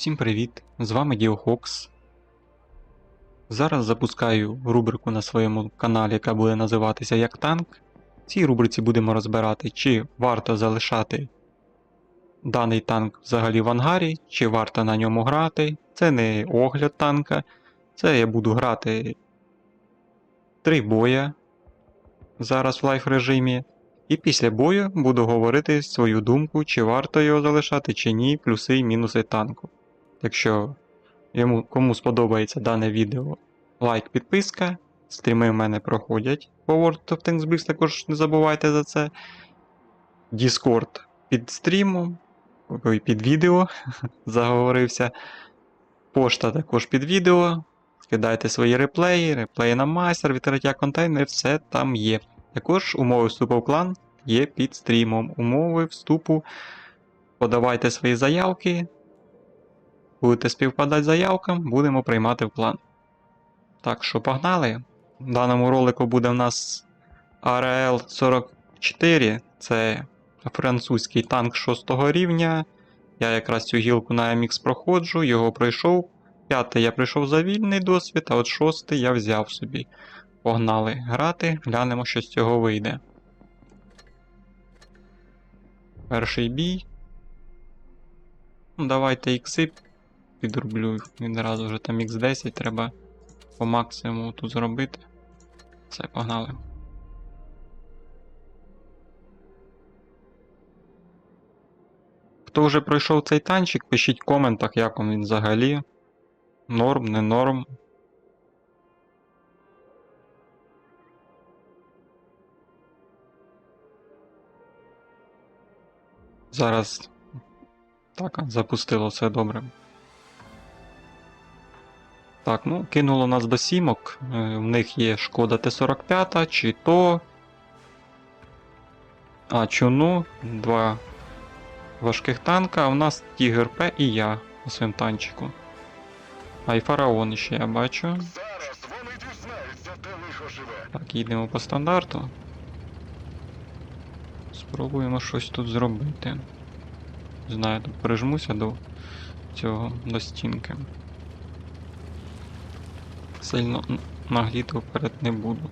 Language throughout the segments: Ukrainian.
Всім привіт! З вами Діохокс. Зараз запускаю рубрику на своєму каналі, яка буде називатися Як танк. В цій рубриці будемо розбирати, чи варто залишати даний танк взагалі в ангарі, чи варто на ньому грати. Це не огляд танка. Це я буду грати три боя зараз в лайф режимі. І після бою буду говорити свою думку, чи варто його залишати, чи ні, плюси і мінуси танку. Якщо йому кому сподобається дане відео, лайк, підписка. Стріми в мене проходять по World of Tanks Blitz, також не забувайте за це. Discord під стрімом, під відео, заговорився. Пошта також під відео. Скидайте свої реплеї, реплеї на майстер, відкриття контейнерів, все там є. Також умови вступу в клан є під стрімом. Умови вступу. Подавайте свої заявки. Будете співпадати заявкам, будемо приймати в план. Так що погнали. В даному ролику буде в нас ARL 44, це французький танк 6 рівня. Я якраз цю гілку на MX проходжу, його пройшов. П'ятий я прийшов за вільний досвід, а от шостий я взяв собі. Погнали грати, глянемо, що з цього вийде. Перший бій. Ну, давайте ікси підрублю відразу вже там X10 треба по максимуму тут зробити. Все, погнали. Хто вже пройшов цей танчик, пишіть в коментах, як вам він взагалі. Норм, не норм. Зараз. Так, запустило все добре. Так, ну, кинуло нас до сімок. Е, В них є шкода Т-45, чи то. А, чуну, два важких танка, а в нас Тігр П і я у своєму танчику. А і фараон ще я бачу. Зараз вони дізнаються, де лихо живе. Так, їдемо по стандарту. Спробуємо щось тут зробити. Знаю, тут прижмуся до цього, до стінки. Сильно нагліти вперед не буду.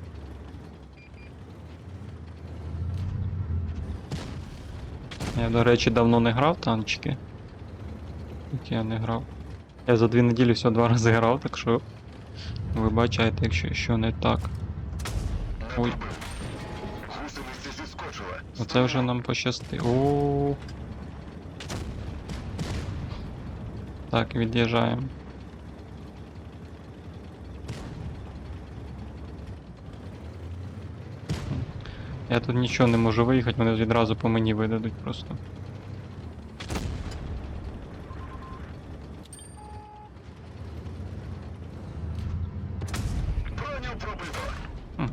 Я, до речі, давно не грав танчики. Як я не грав. Я за дві неділі всього два рази грав, так що вибачайте, якщо що не так. Ой. Оце вже нам пощастило. О. Так, від'їжджаємо. Я тут нічого не можу виїхати, вони відразу по мені видадуть просто.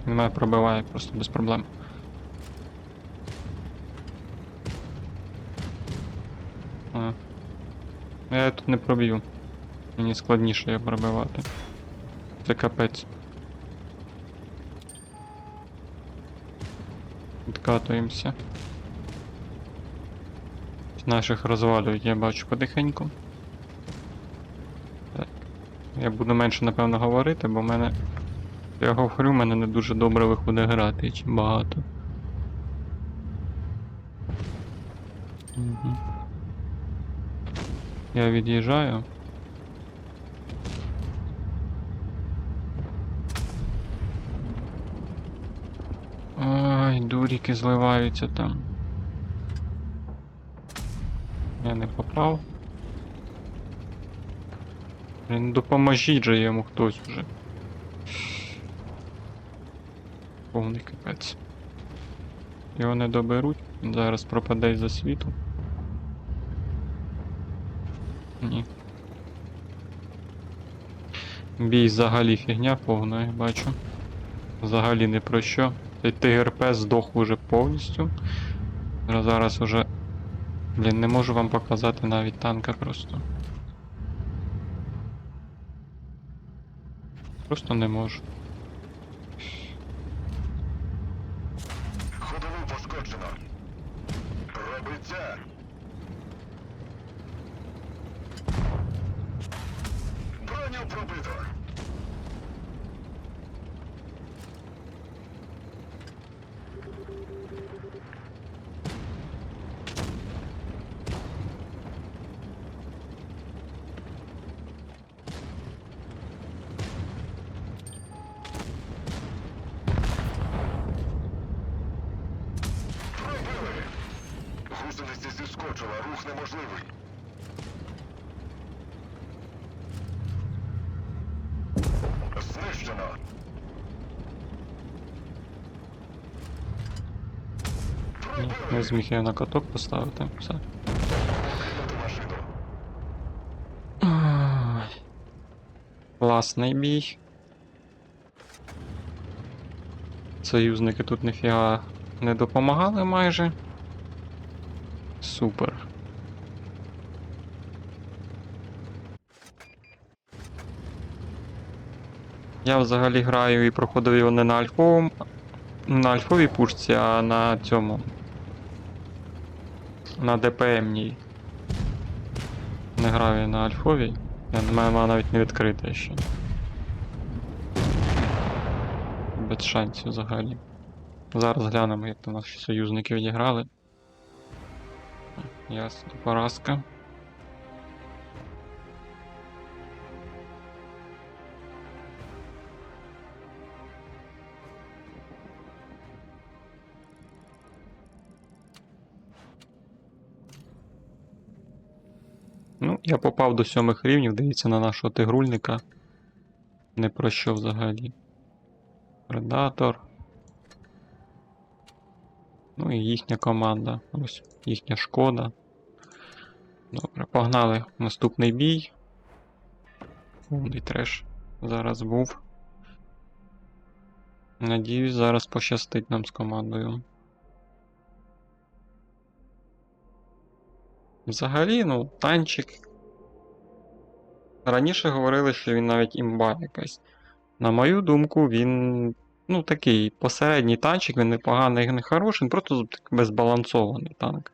Мене пробиває просто без проблем. А. Я тут не проб'ю. Мені складніше його пробивати. Це капець. Відкатуємося. Наших розвалюють, я бачу потихеньку. Я буду менше, напевно, говорити, бо в мене я говорю, в мене не дуже добре виходить грати, чим багато. Угу. Я від'їжджаю. Ой, дуріки зливаються там. Я не попав. Блін, допоможіть же йому хтось уже. Повний капець. Його не доберуть, він зараз пропаде із-за світу. Ні. Бій взагалі фігня повна, я бачу. Взагалі не про що. Цей ТГРП здох уже повністю. Зараз- Зараз уже. Блін, не можу вам показати навіть танка просто. Просто не можу. Рух неможливий. Знищено. Не зміг я на каток поставити. Все. Класний бій. Союзники тут ніфіга не допомагали майже. Супер. Я взагалі граю і проходив його не на альфовому. На альфовій пушці, а на цьому. На ДПМній. Не граю на альфовій. Я не маю навіть не відкрити ще. Без шансів взагалі. Зараз глянемо, як там наші союзники відіграли. Ясно, поразка. Я попав до сьомих рівнів, дивіться на нашого тигрульника. Не про що взагалі. Предатор. Ну і їхня команда. Ось їхня шкода. Добре, погнали наступний бій. Повний треш зараз був. Надіюсь, зараз пощастить нам з командою. Взагалі, ну, танчик. Раніше говорили, що він навіть імба якась. На мою думку, він. Ну, такий посередній танчик, він не поганий, не хороший, він просто безбалансований танк.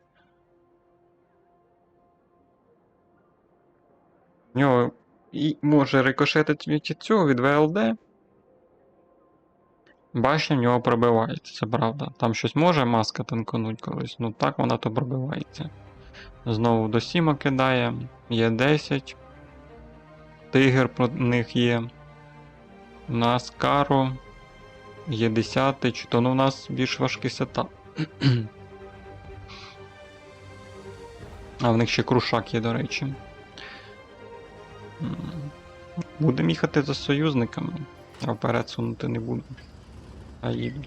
В нього і може рикошетити від цього від ВЛД. Башня в нього пробивається, це правда. Там щось може маска танкануть колись, ну так вона то пробивається. Знову до Сіма кидає. Є 10. Тигр про них є. У нас Каро. Є 10, чи то ну, у нас більш важкий сетап. а в них ще крушак є, до речі. Будемо їхати за союзниками. А вперед сунути не буду. А. Рушаймо.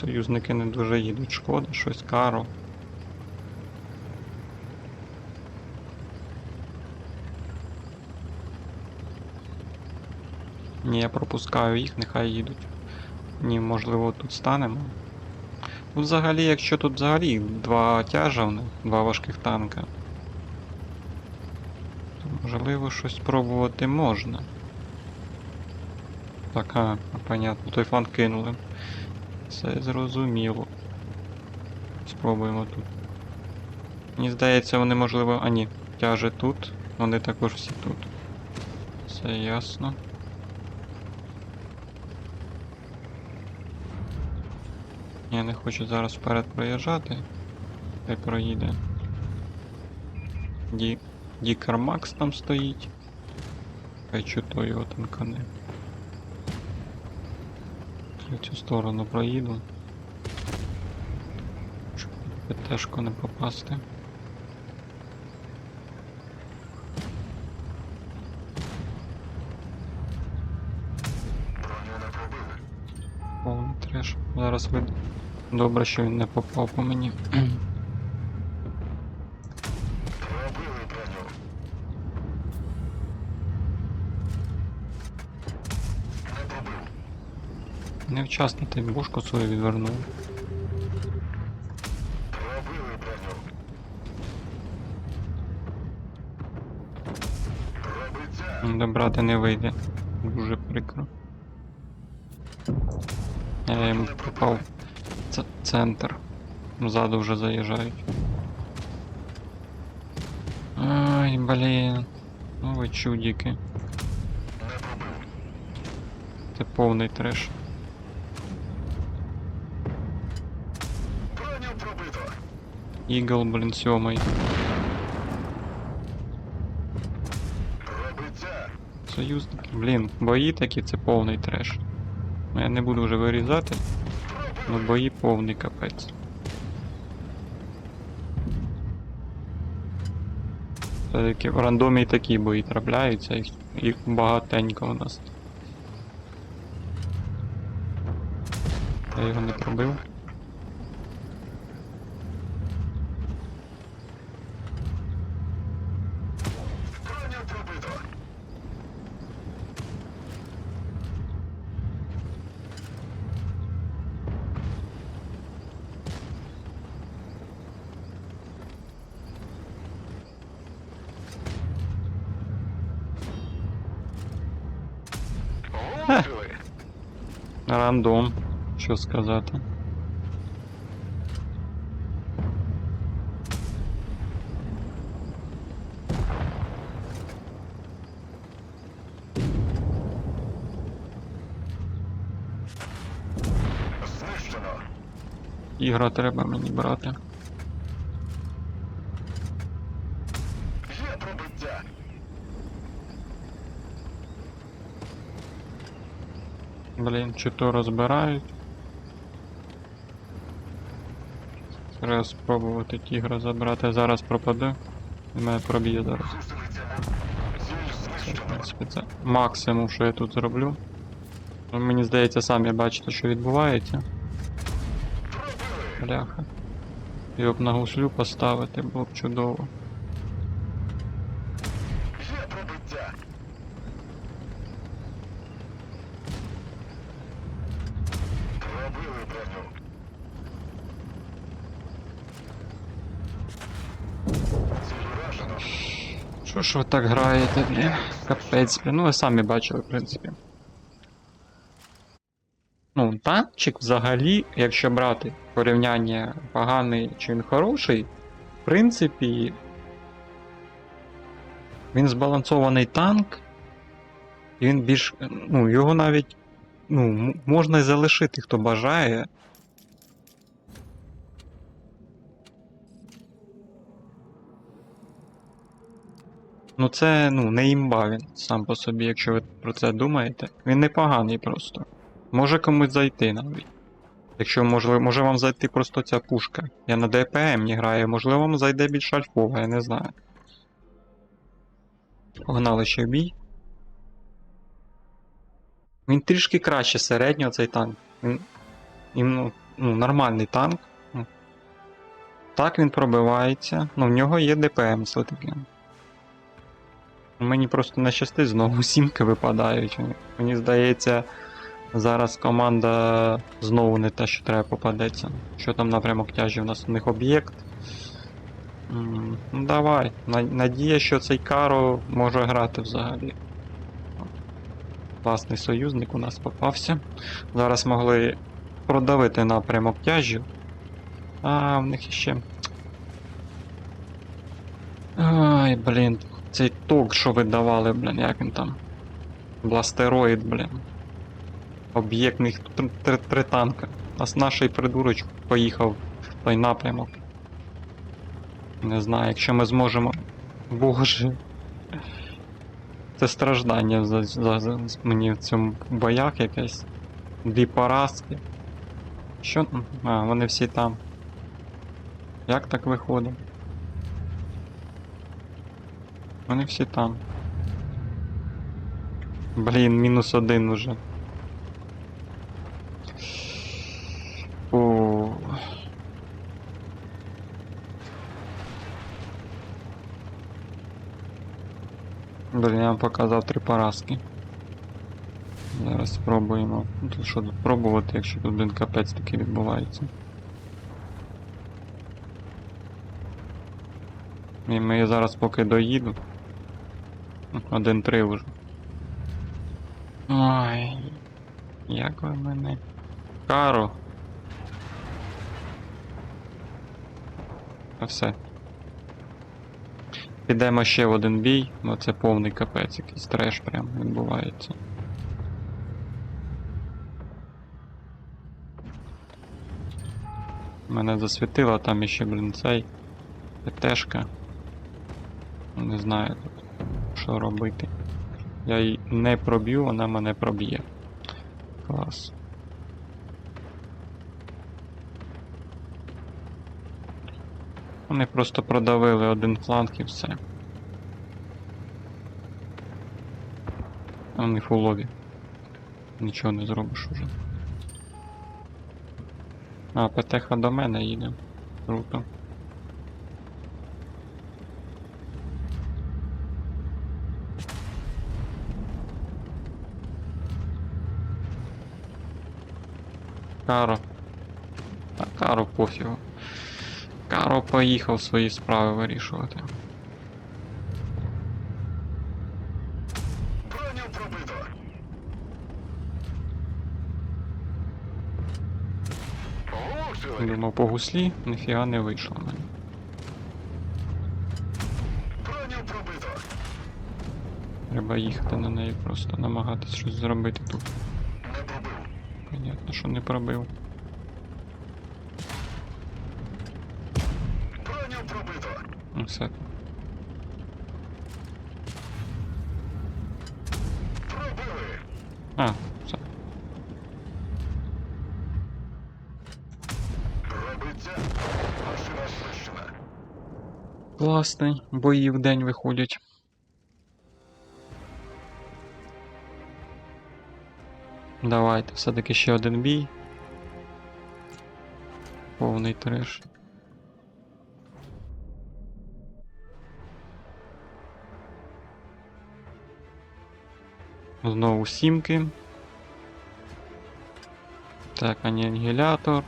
Союзники не дуже їдуть, шкода, щось каро. Ні, я пропускаю їх, нехай їдуть. Ні, можливо, тут станемо. Ну, взагалі, якщо тут взагалі два тяжа в них, два важких танка, то можливо щось спробувати можна. Так, а, понятно, той фланг кинули. Все зрозуміло. Спробуємо тут. Мені здається, вони можливо. А ні, тяже тут. Вони також всі тут. Все ясно. Я не хочу зараз вперед проїжджати. Хай проїде. Ді... Дікар Макс там стоїть. Хай чуто його танкане. В цю сторону проїду. Щоб під ПТшку не попасти. Повний треш. Зараз видно. Добре, що він не попав по мені. Невчасно ти бушку свою відвернув. Добрати не вийде. Дуже прикро. Я йому попав. Центр. Ззаду вже заїжджають. Ай, блін. Ну ви чудики. Це повний треш. Ігл, блін, сьомий. Союзники. Блін, бої такі це повний треш. Ну, Я не буду вже вирізати. Ну бої повний капець. Все-таки в рандомі такі бої трапляються, їх, їх багатенько у нас. Я його не пробив. Броню пробито. Влучили. Рандом, що сказати. Знищено. Треба мені брати. Є пробиття. Блін, чи то розбирають. Треба спробувати тігра забрати. Зараз пропаде. Мене проб'є зараз. В це максимум, що я тут зроблю. Ну, Мені здається, самі бачите, що відбувається. Бляха. Його б на гуслю поставити було б чудово. Є пробиття. Пробили броню. Ціль уражено. Що ви так граєте, блін? Капець, блін. Ну ви самі бачили, в принципі. Ну, танчик взагалі, якщо брати порівняння поганий чи він хороший, в принципі. Він збалансований танк. І він більш. Ну, його навіть. Ну, можна й залишити, хто бажає. Ну це ну, не імба він сам по собі, якщо ви про це думаєте. Він непоганий просто. Може комусь зайти навіть. Якщо можливо, може вам зайти просто ця пушка. Я на ДПМ не граю, можливо вам зайде більш альфова, я не знаю. Погнали ще в бій. Він трішки краще середнього цей танк. Він, він ну, ну, нормальний танк. Так він пробивається. Ну, в нього є ДПМ все-таки. Мені просто не щастить, знову сімки випадають. Мені здається, зараз команда знову не те, що треба попадеться. Що там напрямок тяжі? У нас у них об'єкт. Ну давай. Надія, що цей Каро може грати взагалі. Класний союзник у нас попався. Зараз могли продавити напрямок тяжів. А, в них іще. Ай, блін. Цей ток, що ви давали, блін, як він там. Бластероїд, блін. Об'єктний тр- тр- три танка. А з нашої придурочку поїхав в той напрямок. Не знаю, якщо ми зможемо. Боже. Це страждання за, за, за мені в цьому боях якесь. Дві поразки. Що? А, вони всі там. Як так виходить? Вони всі там. Блін, мінус один уже. О. Блін, я вам показав три поразки. Зараз спробуємо. Тут що пробувати, якщо тут один капець такий відбувається. І ми зараз поки доїду. Один-три вже. Ой. Як ви мене. Каро. А все. Підемо ще в один бій, бо це повний капець, якийсь треш прям відбувається. Мене засвітило, там іще, блін, цей. ПТшка. Не знаю тут, що робити. Я її не проб'ю, вона мене проб'є. Клас. Вони просто продавили один фланг і все. Вони фулові. Нічого не зробиш уже. А, ПТХ до мене їде. Круто. Каро. Та Каро пофігу. Каро поїхав свої справи вирішувати. Думав по гуслі, ніфіга не вийшло мене. Треба їхати на неї просто, намагатись щось зробити тут. Що не пробив. Броню пробито. Ну все. Пробили. А, все. Пробиття. Машина знищена. Класний, бої в день виходять. Давайте, все-таки ще один бій. Повний треш. Знову сімки. Так, анігілятор.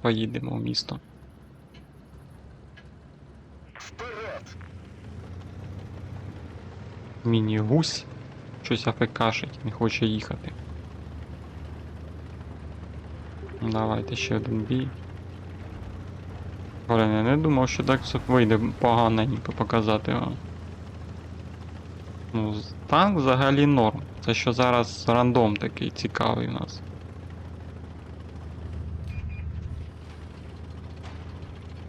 Поїдемо в місто. Міні-гусь. Щось афекашить, не хоче їхати. Давайте ще один бій. Блин, я не думав, що так все вийде поганенько показати вам. Ну, танк взагалі норм. Це що зараз рандом такий цікавий у нас.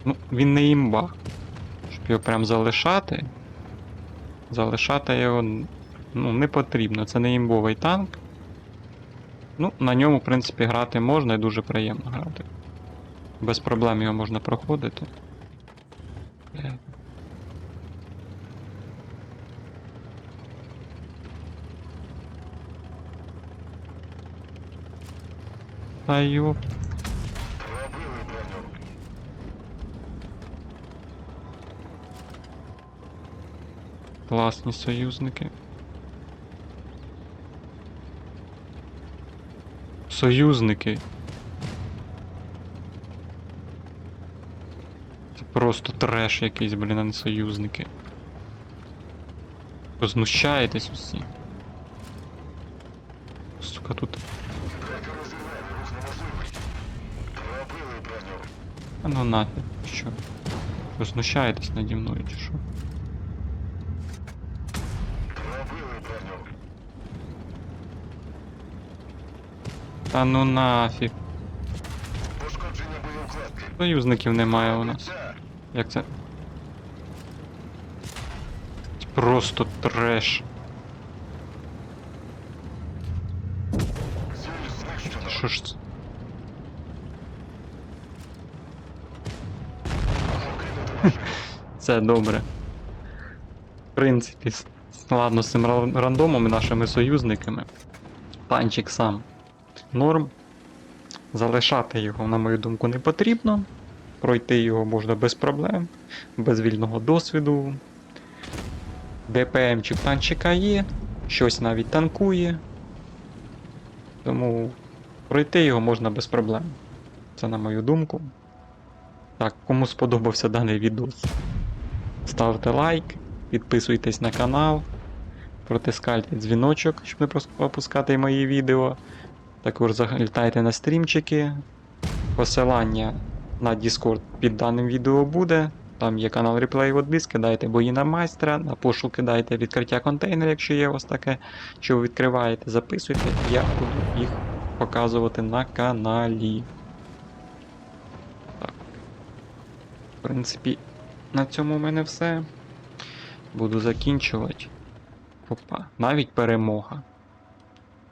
Ну, він не імба. Щоб його прям залишати. Залишати його ну, не потрібно. Це не імбовий танк. Ну, на ньому, в принципі, грати можна і дуже приємно грати. Без проблем його можна проходити. Та йоп. Пробили броню. Класні союзники. Союзники. Це просто треш якийсь, блін, а не союзники. Ви Знущаєтесь усі. Сука, тут. А ну нафіг, що? Ви знущаєтесь наді мною чи що? Пробили броню. Та ну нафіг. Пошкодження боєукладки. Союзників немає у нас. Як це? Просто треш. Що ж це? Це добре. В принципі, ладно з цим рандомом і нашими союзниками. Танчик сам норм. Залишати його, на мою думку, не потрібно. Пройти його можна без проблем, без вільного досвіду. ДПМчик танчика є, щось навіть танкує. Тому пройти його можна без проблем. Це на мою думку. Так, кому сподобався даний відос, ставте лайк, підписуйтесь на канал, протискайте дзвіночок, щоб не пропускати мої відео. Також залітайте на стрімчики. Посилання на Discord під даним відео буде. Там є канал Replay от Biz, кидайте бої на майстра, на пошук кидайте відкриття контейнера, якщо є у вас таке, що ви відкриваєте, записуйте, я буду їх показувати на каналі. Так. В принципі, на цьому в мене все. Буду закінчувати. Опа, навіть перемога.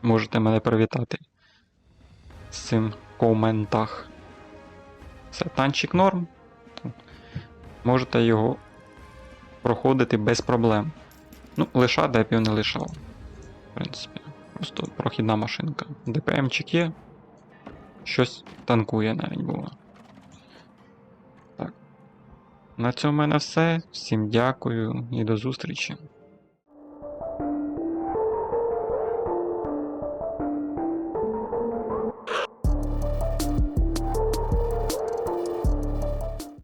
Можете мене привітати з цим коментах. Це танчик норм. Можете його проходити без проблем. Ну, лиша депів не лишав. В принципі. Просто прохідна машинка. ДПМчик є. Щось танкує навіть було. Так. На цьому в мене все. Всім дякую і до зустрічі.